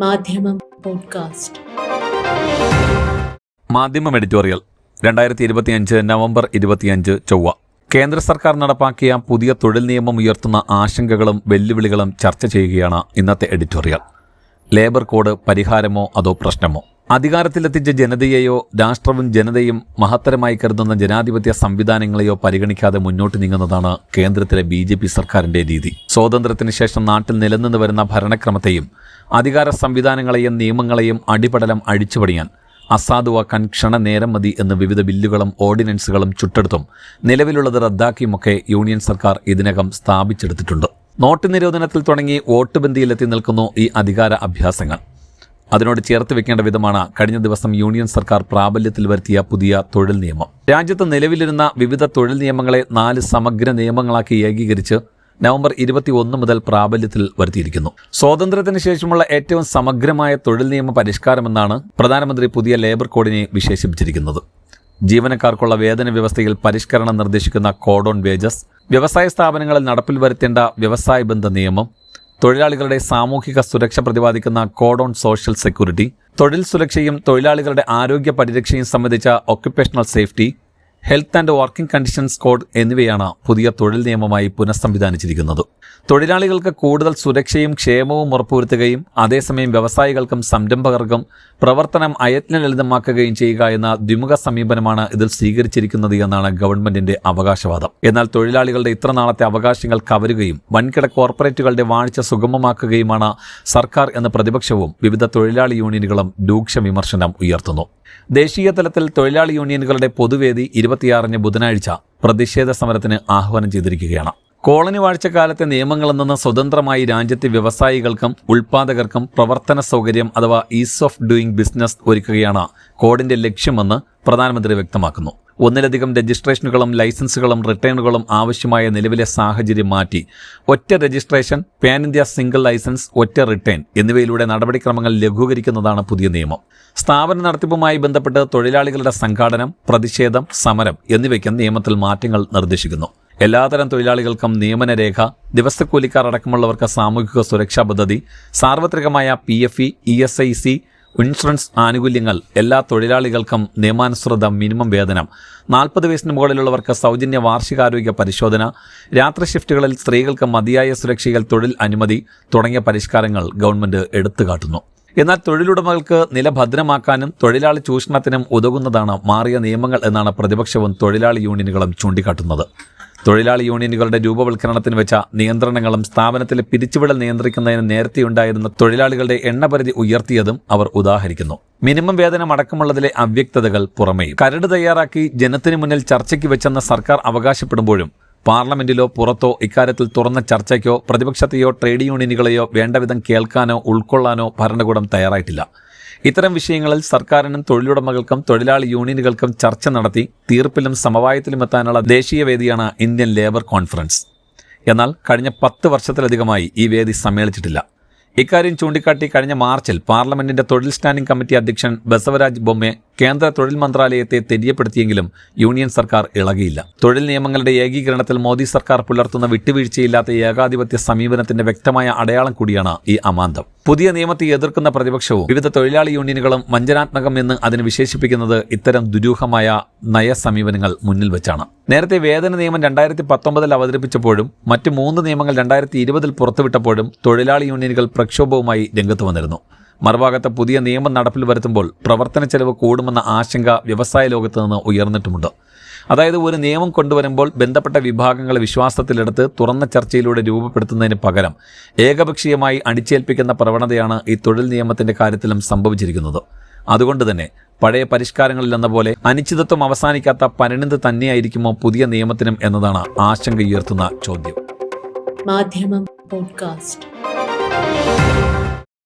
മാധ്യമം പോഡ്കാസ്റ്റ്. മാധ്യമം എഡിറ്റോറിയൽ രണ്ടായിരത്തി ഇരുപത്തിയഞ്ച് നവംബർ ഇരുപത്തിയഞ്ച് ചൊവ്വ. കേന്ദ്ര സർക്കാർ നടപ്പാക്കിയ പുതിയ തൊഴിൽ നിയമം ഉയർത്തുന്ന ആശങ്കകളും വെല്ലുവിളികളും ചർച്ച ചെയ്യുകയാണ് ഇന്നത്തെ എഡിറ്റോറിയൽ. ലേബർ കോഡ് പരിഹാരമോ അതോ പ്രശ്നമോ? അധികാരത്തിലെത്തിച്ച ജനതയെയോ രാഷ്ട്രവും ജനതയും മഹത്തരമായി കരുതുന്ന ജനാധിപത്യ സംവിധാനങ്ങളെയോ പരിഗണിക്കാതെ മുന്നോട്ട് നീങ്ങുന്നതാണ് കേന്ദ്രത്തിലെ ബി ജെ പി സർക്കാരിന്റെ രീതി. സ്വാതന്ത്ര്യത്തിന് ശേഷം നാട്ടിൽ നിലനിന്ന് വരുന്ന ഭരണക്രമത്തെയും അധികാര സംവിധാനങ്ങളെയും നിയമങ്ങളെയും അടിപടലം അഴിച്ചുപടിയാൻ അസാധുവാക്കാൻ ക്ഷണനേരം മതി എന്ന് വിവിധ ബില്ലുകളും ഓർഡിനൻസുകളും ചുട്ടെടുത്തും നിലവിലുള്ളത് റദ്ദാക്കിയുമൊക്കെ യൂണിയൻ സർക്കാർ ഇതിനകം സ്ഥാപിച്ചെടുത്തിട്ടുണ്ട്. നോട്ട് നിരോധനത്തിൽ തുടങ്ങി വോട്ട് ബന്ദിയിലെത്തി നിൽക്കുന്നു ഈ അധികാര അഭ്യാസങ്ങൾ. അതിനോട് ചേർത്ത് വെക്കേണ്ട വിധമാണ് കഴിഞ്ഞ ദിവസം യൂണിയൻ സർക്കാർ പ്രാബല്യത്തിൽ വരുത്തിയ പുതിയ തൊഴിൽ നിയമം. രാജ്യത്ത് നിലവിലിരുന്ന വിവിധ തൊഴിൽ നിയമങ്ങളെ നാല് സമഗ്ര നിയമങ്ങളാക്കി ഏകീകരിച്ച് നവംബർ ഇരുപത്തി ഒന്ന് മുതൽ പ്രാബല്യത്തിൽ വരുത്തിയിരിക്കുന്നു. സ്വാതന്ത്ര്യത്തിന് ശേഷമുള്ള ഏറ്റവും സമഗ്രമായ തൊഴിൽ നിയമ പരിഷ്കാരമെന്നാണ് പ്രധാനമന്ത്രി പുതിയ ലേബർ കോഡിനെ വിശേഷിപ്പിച്ചിരിക്കുന്നത്. ജീവനക്കാർക്കുള്ള വേതന വ്യവസ്ഥയിൽ പരിഷ്കരണം നിർദ്ദേശിക്കുന്ന കോഡ് ഓൺ വേജസ് വ്യവസായ സ്ഥാപനങ്ങളിൽ നടപ്പിൽ വരുത്തേണ്ട വ്യവസായ ബന്ധ നിയമം തൊഴിലാളികളുടെ സാമൂഹിക സുരക്ഷ പ്രതിപാദിക്കുന്ന കോഡ് ഓൺ സോഷ്യൽ സെക്യൂരിറ്റി തൊഴിൽ സുരക്ഷയും തൊഴിലാളികളുടെ ആരോഗ്യ പരിരക്ഷയും സംബന്ധിച്ച occupational safety health and working conditions code എന്നിവയാണ് പുതിയ തൊഴിൽ നിയമമായി പുനഃസംവിധാനിച്ചിരിക്കുന്നത്. തൊഴിലാളികൾക്ക് കൂടുതൽ സുരക്ഷയും ക്ഷേമവും ഉറപ്പുവരുത്തുകയും അതേസമയം വ്യവസായികൾക്കും സംരംഭകർക്കും പ്രവർത്തനം അയത്ന ലളിതമാക്കുകയും ചെയ്യുക എന്ന ദ്വിമുഖ സമീപനമാണ് ഇതിൽ സ്വീകരിച്ചിരിക്കുന്നത് എന്നാണ് ഗവൺമെന്റിന്റെ അവകാശവാദം. എന്നാൽ തൊഴിലാളികളുടെ ഇത്ര നാളത്തെ അവകാശങ്ങൾ കവരുകയും വൻകിട കോർപ്പറേറ്റുകളുടെ വാഴ്ച സുഗമമാക്കുകയുമാണ് സർക്കാർ എന്ന പ്രതിപക്ഷവും വിവിധ തൊഴിലാളി യൂണിയനുകളും രൂക്ഷ വിമർശനം ഉയർത്തുന്നു. ദേശീയ തലത്തിൽ തൊഴിലാളി യൂണിയനുകളുടെ പൊതുവേദി ഇരുപത്തിയാറിന് ബുധനാഴ്ച പ്രതിഷേധ സമരത്തിന് ആഹ്വാനം ചെയ്തിരിക്കുകയാണ്. കോളനി വാഴ്ചക്കാലത്തെ നിയമങ്ങളിൽ നിന്ന് സ്വതന്ത്രമായി രാജ്യത്തെ വ്യവസായികൾക്കും ഉൽപാദകർക്കും പ്രവർത്തന സൗകര്യം അഥവാ ഈസ് ഓഫ് ഡൂയിങ് ബിസിനസ് ഒരുക്കുകയാണ് കോഡിന്റെ ലക്ഷ്യമെന്ന് പ്രധാനമന്ത്രി വ്യക്തമാക്കുന്നു. ഒന്നിലധികം രജിസ്ട്രേഷനുകളും ലൈസൻസുകളും റിട്ടേണുകളും ആവശ്യമായ നിലവിലെ സാഹചര്യം മാറ്റി. ഒറ്റ registration pan India single licence ഒറ്റ റിട്ടേൺ എന്നിവയിലൂടെ നടപടിക്രമങ്ങൾ ലഘൂകരിക്കുന്നതാണ് പുതിയ നിയമം. സ്ഥാപന നടത്തിപ്പുമായി ബന്ധപ്പെട്ട് തൊഴിലാളികളുടെ സംഘാടനം പ്രതിഷേധം സമരം എന്നിവയ്ക്ക് നിയമത്തിൽ മാറ്റങ്ങൾ നിർദ്ദേശിക്കുന്നു. എല്ലാതരം തൊഴിലാളികൾക്കും നിയമനരേഖ ദിവസക്കൂലിക്കാർ അടക്കമുള്ളവർക്ക് സാമൂഹിക സുരക്ഷാ പദ്ധതി സാർവത്രികമായ P F E E S I C insurance ആനുകൂല്യങ്ങൾ എല്ലാ തൊഴിലാളികൾക്കും നിയമാനുസൃത മിനിമം വേതനം. നാൽപ്പത് വയസ്സിന് മുകളിലുള്ളവർക്ക് സൗജന്യ വാർഷികാരോഗ്യ പരിശോധന രാത്രി ഷിഫ്റ്റുകളിൽ സ്ത്രീകൾക്ക് മതിയായ സുരക്ഷയിൽ തൊഴിൽ അനുമതി തുടങ്ങിയ പരിഷ്കാരങ്ങൾ ഗവൺമെന്റ് എടുത്തുകാട്ടുന്നു. എന്നാൽ തൊഴിലുടമകൾക്ക് നില ഭദ്രമാക്കാനും തൊഴിലാളി ചൂഷണത്തിനും ഉതകുന്നതാണ് മാറിയ നിയമങ്ങൾ എന്നാണ് പ്രതിപക്ഷവും തൊഴിലാളി യൂണിയനുകളും ചൂണ്ടിക്കാട്ടുന്നത്. തൊഴിലാളി യൂണിയനുകളുടെ രൂപവൽക്കരണത്തിന് വെച്ച നിയന്ത്രണങ്ങളും സ്ഥാപനത്തിലെ പിരിച്ചുവിടൽ നിയന്ത്രിക്കുന്നതിന് നേരത്തെയുണ്ടായിരുന്ന തൊഴിലാളികളുടെ എണ്ണപരിധി ഉയർത്തിയതും അവർ ഉദാഹരിക്കുന്നു. മിനിമം വേതനം അടക്കമുള്ളതിലെ അവ്യക്തതകൾ പുറമേ കരട് തയ്യാറാക്കി ജനത്തിന് മുന്നിൽ ചർച്ചയ്ക്ക് വെച്ചെന്ന സർക്കാർ അവകാശപ്പെടുമ്പോഴും പാർലമെന്റിലോ പുറത്തോ ഇക്കാര്യത്തിൽ തുറന്ന ചർച്ചയ്ക്കോ പ്രതിപക്ഷത്തെയോ ട്രേഡ് യൂണിയനുകളെയോ വേണ്ടവിധം കേൾക്കാനോ ഉൾക്കൊള്ളാനോ ഭരണകൂടം തയ്യാറായിട്ടില്ല. ഇത്തരം വിഷയങ്ങളിൽ സർക്കാരിനും തൊഴിലുടമകൾക്കും തൊഴിലാളി യൂണിയനുകൾക്കും ചർച്ച നടത്തി തീർപ്പിലും സമവായത്തിലും എത്താനുള്ള ദേശീയ വേദിയാണ് ഇന്ത്യൻ ലേബർ കോൺഫറൻസ്. എന്നാൽ കഴിഞ്ഞ പത്ത് വർഷത്തിലധികമായി ഈ വേദി സമ്മേളിച്ചിട്ടില്ല. ഇക്കാര്യം ചൂണ്ടിക്കാട്ടി കഴിഞ്ഞ മാർച്ചിൽ പാർലമെന്റിന്റെ തൊഴിൽ സ്റ്റാൻഡിംഗ് കമ്മിറ്റി അധ്യക്ഷൻ ബസവരാജ് ബൊമ്മെ കേന്ദ്ര തൊഴിൽ മന്ത്രാലയത്തെ തെര്യപ്പെടുത്തിയെങ്കിലും യൂണിയൻ സർക്കാർ ഇളകിയില്ല. തൊഴിൽ നിയമങ്ങളുടെ ഏകീകരണത്തിൽ മോദി സർക്കാർ പുലർത്തുന്ന വിട്ടുവീഴ്ചയില്ലാത്ത ഏകാധിപത്യ സമീപനത്തിന്റെ വ്യക്തമായ അടയാളം കൂടിയാണ് ഈ അമാന്തം. പുതിയ നിയമത്തെ എതിർക്കുന്ന പ്രതിപക്ഷവും വിവിധ തൊഴിലാളി യൂണിയനുകളും വഞ്ചനാത്മകം എന്ന് അതിന് വിശേഷിപ്പിക്കുന്നത് ഇത്തരം ദുരൂഹമായ നയസമീപനങ്ങൾ മുന്നിൽ വെച്ചാണ്. നേരത്തെ വേതന നിയമം രണ്ടായിരത്തി പത്തൊമ്പതിൽ അവതരിപ്പിച്ചപ്പോഴും മറ്റ് മൂന്ന് നിയമങ്ങൾ രണ്ടായിരത്തി ഇരുപതിൽ പുറത്തുവിട്ടപ്പോഴും തൊഴിലാളി യൂണിയനുകൾ പ്രക്ഷോഭവുമായി രംഗത്ത് വന്നിരുന്നു. മറുഭാഗത്ത് പുതിയ നിയമം നടപ്പിൽ വരുത്തുമ്പോൾ പ്രവർത്തന ചെലവ് കൂടുമെന്ന ആശങ്ക വ്യവസായ ലോകത്ത് നിന്ന് ഉയർന്നിട്ടുമുണ്ട്. അതായത് ഒരു നിയമം കൊണ്ടുവരുമ്പോൾ ബന്ധപ്പെട്ട വിഭാഗങ്ങളെ വിശ്വാസത്തിലെടുത്ത് തുറന്ന ചർച്ചയിലൂടെ രൂപപ്പെടുത്തുന്നതിന് പകരം ഏകപക്ഷീയമായി അടിച്ചേൽപ്പിക്കുന്ന പ്രവണതയാണ് ഈ തൊഴിൽ നിയമത്തിന്റെ കാര്യത്തിലും സംഭവിച്ചിരിക്കുന്നത്. അതുകൊണ്ട് തന്നെ പഴയ പരിഷ്കാരങ്ങളിൽ എന്ന പോലെ അനിശ്ചിതത്വം അവസാനിക്കാത്ത പരിണിതി തന്നെയായിരിക്കുമോ പുതിയ നിയമത്തിനും എന്നതാണ് ആശങ്ക ഉയർത്തുന്ന ചോദ്യം. മാധ്യമം പോഡ്കാസ്റ്റ്.